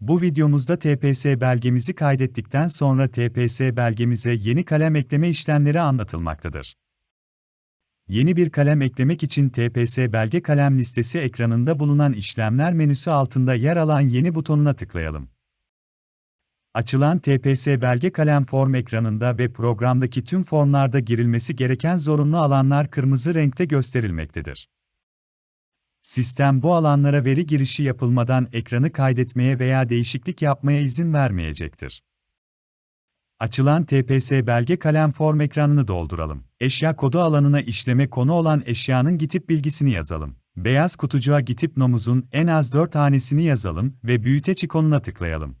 Bu videomuzda TPS belgemizi kaydettikten sonra TPS belgemize yeni kalem ekleme işlemleri anlatılmaktadır. Yeni bir kalem eklemek için TPS belge kalem listesi ekranında bulunan işlemler menüsü altında yer alan yeni butonuna tıklayalım. Açılan TPS belge kalem form ekranında ve programdaki tüm formlarda girilmesi gereken zorunlu alanlar kırmızı renkte gösterilmektedir. Sistem bu alanlara veri girişi yapılmadan ekranı kaydetmeye veya değişiklik yapmaya izin vermeyecektir. Açılan TPS belge kalem form ekranını dolduralım. Eşya kodu alanına işleme konu olan eşyanın gitip bilgisini yazalım. Beyaz kutucuğa gitip nomuzun en az 4 tanesini yazalım ve büyüteç ikonuna tıklayalım.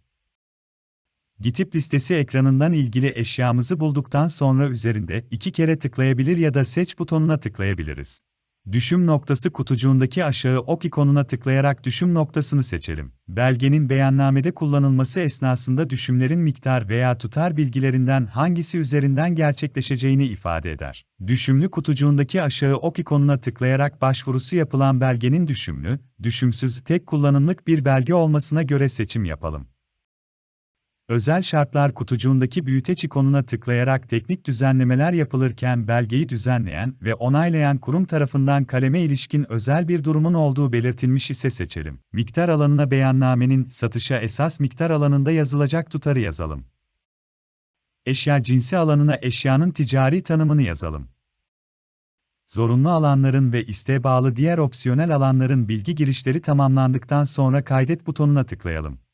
Gitip listesi ekranından ilgili eşyamızı bulduktan sonra üzerinde iki kere tıklayabilir ya da seç butonuna tıklayabiliriz. Düşüm noktası kutucuğundaki aşağı ok ikonuna tıklayarak düşüm noktasını seçelim. Belgenin beyannamede kullanılması esnasında düşümlerin miktar veya tutar bilgilerinden hangisi üzerinden gerçekleşeceğini ifade eder. Düşümlü kutucuğundaki aşağı ok ikonuna tıklayarak başvurusu yapılan belgenin düşümlü, düşümsüz tek kullanımlık bir belge olmasına göre seçim yapalım. Özel şartlar kutucuğundaki büyüteç ikonuna tıklayarak teknik düzenlemeler yapılırken belgeyi düzenleyen ve onaylayan kurum tarafından kaleme ilişkin özel bir durumun olduğu belirtilmiş ise seçelim. Miktar alanına beyannamenin satışa esas miktar alanında yazılacak tutarı yazalım. Eşya cinsi alanına eşyanın ticari tanımını yazalım. Zorunlu alanların ve isteğe bağlı diğer opsiyonel alanların bilgi girişleri tamamlandıktan sonra kaydet butonuna tıklayalım.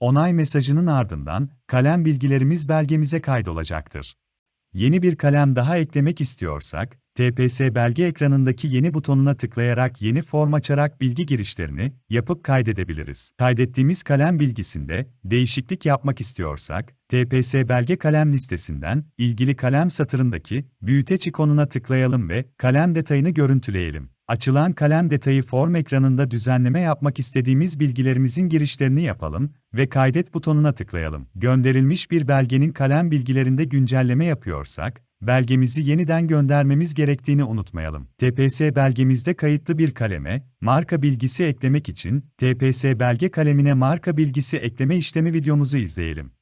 Onay mesajının ardından, kalem bilgilerimiz belgemize kaydolacaktır. Yeni bir kalem daha eklemek istiyorsak, TPS belge ekranındaki yeni butonuna tıklayarak yeni form açarak bilgi girişlerini yapıp kaydedebiliriz. Kaydettiğimiz kalem bilgisinde değişiklik yapmak istiyorsak, TPS belge kalem listesinden ilgili kalem satırındaki büyüteç ikonuna tıklayalım ve kalem detayını görüntüleyelim. Açılan kalem detayı form ekranında düzenleme yapmak istediğimiz bilgilerimizin girişlerini yapalım ve kaydet butonuna tıklayalım. Gönderilmiş bir belgenin kalem bilgilerinde güncelleme yapıyorsak, belgemizi yeniden göndermemiz gerektiğini unutmayalım. TPS belgemizde kayıtlı bir kaleme, marka bilgisi eklemek için TPS belge kalemine marka bilgisi ekleme işlemi videomuzu izleyelim.